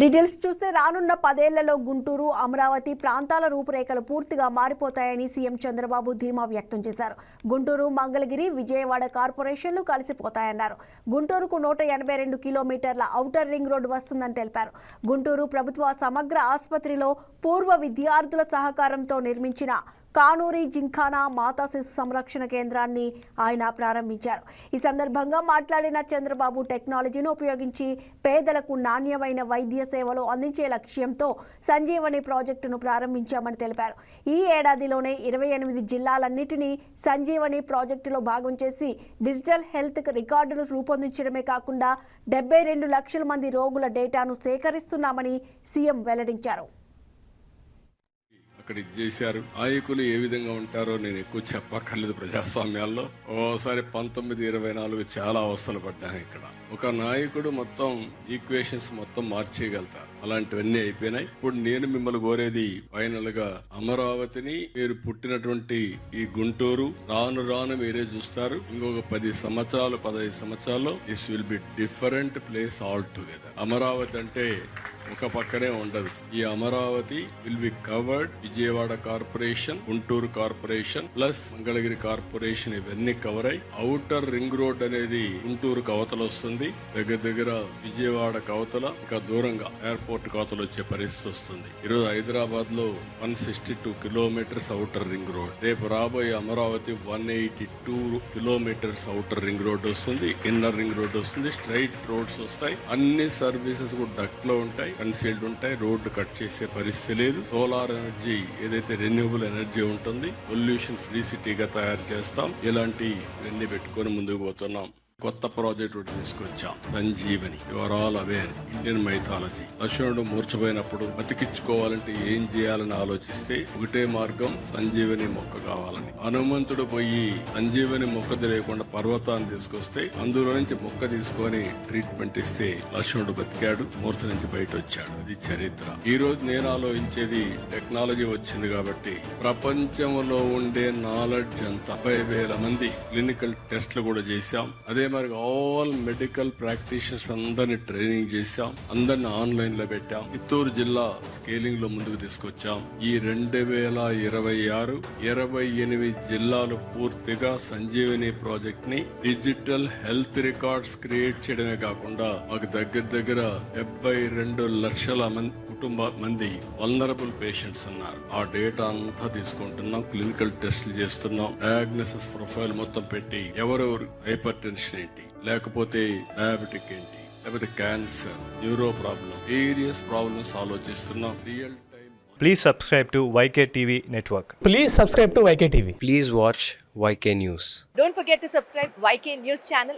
Details చూస్తే రానున్న పదేళ్ళలో గుంటూరు అమరావతి ప్రాంతాల రూపురేఖలు పూర్తిగా మారిపోతాయని సీఎం చంద్రబాబు ధీమా వ్యక్తం చేశారు. గుంటూరు మంగళగిరి విజయవాడ కార్పొరేషన్లు కలిసిపోతాయన్నారు. గుంటూరుకు నూట ఎనభై రెండు కిలోమీటర్ల ఔటర్ రింగ్ రోడ్డు వస్తుందని తెలిపారు. గుంటూరు ప్రభుత్వ సమగ్ర ఆసుపత్రిలో పూర్వ విద్యార్థుల సహకారంతో నిర్మించిన కానూరి జింఖానా మాతా శిశు సంరక్షణ కేంద్రాన్ని ఆయన ప్రారంభించారు. ఈ సందర్భంగా మాట్లాడిన చంద్రబాబు టెక్నాలజీని ఉపయోగించి పేదలకు నాణ్యమైన వైద్య సేవలు అందించే లక్ష్యంతో సంజీవని ప్రాజెక్టును ప్రారంభించామని తెలిపారు. ఈ ఏడాదిలోనే ఇరవై ఎనిమిది జిల్లాలన్నింటినీ సంజీవని ప్రాజెక్టులో భాగం చేసి డిజిటల్ హెల్త్ రికార్డులు రూపొందించడమే కాకుండా డెబ్బై రెండు లక్షల మంది రోగుల డేటాను సేకరిస్తున్నామని సీఎం వెల్లడించారు. అక్కడ ఇది చేశారు. నాయకులు ఏ విధంగా ఉంటారో నేను ఎక్కువ చెప్పక్కర్లేదు ప్రజాస్వామ్యాల్లో. ఓసారి పంతొమ్మిది ఇరవై నాలుగు చాలా అవస్థలు పడ్డాను ఇక్కడ. ఒక నాయకుడు మొత్తం ఈక్వేషన్స్ మొత్తం మార్చేయగలుగుతారు. అలాంటివన్నీ అయిపోయినాయి. ఇప్పుడు నేను మిమ్మల్ని కోరేది ఫైనల్గా అమరావతిని మీరు పుట్టినటువంటి ఈ గుంటూరు రాను రాను మీరే చూస్తారు. ఇంకొక పది సంవత్సరాలు పదహైదు సంవత్సరాల్లో this will be different place all together Amaravati అంటే ఒక పక్కనే ఉండదు ఈ Amaravati will be covered Vijayawada corporation Guntur corporation plus Mangalagiri corporation ఇవన్నీ కవర్ అయి అవుటర్ రింగ్ రోడ్ అనేది గుంటూరు కవతలు వస్తుంది. దగ్గర దగ్గర విజయవాడ కవతల ఇంకా దూరంగా ఎయిర్పోర్ట్ కవతలు వచ్చే పరిస్థితి వస్తుంది. ఈరోజు హైదరాబాద్లో one sixty two kilometres outer ring road రేపు రాబోయే Amaravati one eighty two kilometres outer ring road వస్తుంది. ఇన్నర్ రింగ్ రోడ్ వస్తుంది. స్ట్రైట్ రోడ్స్ వస్తాయి. అన్ని సర్వీసెస్ కూడా డక్లో ఉంటాయి. కన్సీల్డ్ ఉంటాయి. రోడ్డు కట్ చేసే పరిస్థితి లేదు. సోలార్ ఎనర్జీ ఏదైతే రెన్యూబుల్ ఎనర్జీ ఉంటుంది పొల్యూషన్ ఫ్రీ సిటీగా తయారు చేస్తాం. ఇలాంటి ఇవన్నీ పెట్టుకొని ముందుకు పోతున్నాం. కొత్త ప్రాజెక్ట్ ఒకటి తీసుకొచ్చాం. Sanjeevani. Your all aware Indian mythology లక్ష్మణుడు మూర్చపోయినప్పుడు బతికించుకోవాలంటే ఏం చేయాలని ఆలోచిస్తే ఒకటే మార్గం సంజీవని మొక్క కావాలని. హనుమంతుడు పోయి సంజీవని మొక్క తెలియకుండా పర్వతాన్ని తీసుకొస్తే అందులో నుంచి మొక్క తీసుకొని ట్రీట్మెంట్ ఇస్తే లక్ష్మణుడు బతికాడు మూర్తి నుంచి బయట వచ్చాడు అది చరిత్ర. ఈ రోజు నేను ఆలోచించేది టెక్నాలజీ వచ్చింది కాబట్టి ప్రపంచంలో ఉండే నాలెడ్జ్ అంతా. ముప్పై వేల మంది క్లినికల్ టెస్ట్లు కూడా చేశాం. అదే మరి ఆల్ మెడికల్ ప్రాక్టీషనర్స్ అందరిని ట్రైనింగ్ చేశాం. అందరిని ఆన్లైన్లో పెట్టాం. చిత్తూరు జిల్లా స్కేలింగ్లో ముందుకు తీసుకొచ్చాం. ఈ రెండు వేల ఇరవై ఆరు ఇరవై ఎనిమిది జిల్లాలు పూర్తిగా సంజీవని ప్రాజెక్ట్ని డిజిటల్ హెల్త్ రికార్డ్స్ క్రియేట్ చేయడమే కాకుండా మాకు దగ్గర దగ్గర డెబ్బై రెండు లక్షల మంది కుటుంబ మంది వల్నరబుల్ పేషెంట్స్ ఉన్నారు ఆ డేటా అంతా తీసుకుంటున్నాం క్లినికల్ టెస్ట్లు చేస్తున్నాం డయాగ్నోసిస్ ప్రొఫైల్ మొత్తం పెట్టి ఎవరెవరు హైపర్ టెన్షన్ ఏంటి లేకపోతే డయాబెటిక్ ఏంటి లేకపోతే cancer neuro problem various problems ఆలోచిస్తున్నాం real time Please subscribe to YK TV Network. Please subscribe to YK TV. Please watch YK News. Don't forget to subscribe YK News channel